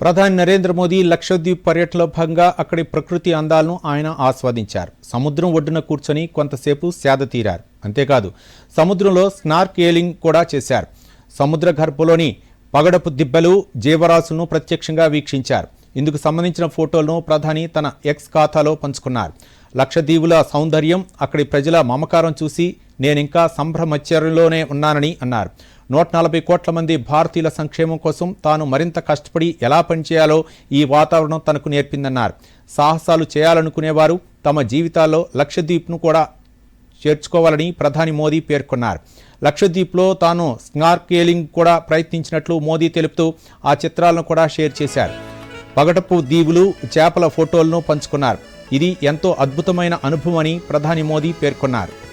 ప్రధాని నరేంద్ర మోదీ లక్షద్వీప్ పర్యటనలో భాగంగా అక్కడి ప్రకృతి అందాలను ఆయన ఆస్వాదించారు. సముద్రం ఒడ్డున కూర్చొని కొంతసేపు సేద తీరారు. అంతేకాదు సముద్రంలో స్నార్కేలింగ్ కూడా చేశారు. సముద్ర గర్భలోని పగడపు దిబ్బలు జీవరాశులను ప్రత్యక్షంగా వీక్షించారు. ఇందుకు సంబంధించిన ఫోటోలను ప్రధాని తన ఎక్స్ ఖాతాలో పంచుకున్నారు. లక్షద్వీపుల సౌందర్యం అక్కడి ప్రజల మమకారం చూసి నేనింకా సంభ్రమచర్యలోనే ఉన్నానని అన్నారు. నూట నలభై కోట్ల మంది భారతీయుల సంక్షేమం కోసం తాను మరింత కష్టపడి ఎలా పనిచేయాలో ఈ వాతావరణం తనకు నేర్పిందన్నారు. సాహసాలు చేయాలనుకునేవారు తమ జీవితాల్లో లక్షద్వీప్ను కూడా చేర్చుకోవాలని ప్రధాని మోదీ పేర్కొన్నారు. లక్షద్వీప్లో తాను స్నార్కేలింగ్ కూడా ప్రయత్నించినట్లు మోదీ తెలుపుతూ ఆ చిత్రాలను కూడా షేర్ చేశారు. పగటపు దీవులు చేపల ఫోటోలను పంచుకున్నారు. ఇది ఎంతో అద్భుతమైన అనుభవం అని ప్రధాని మోదీ పేర్కొన్నారు.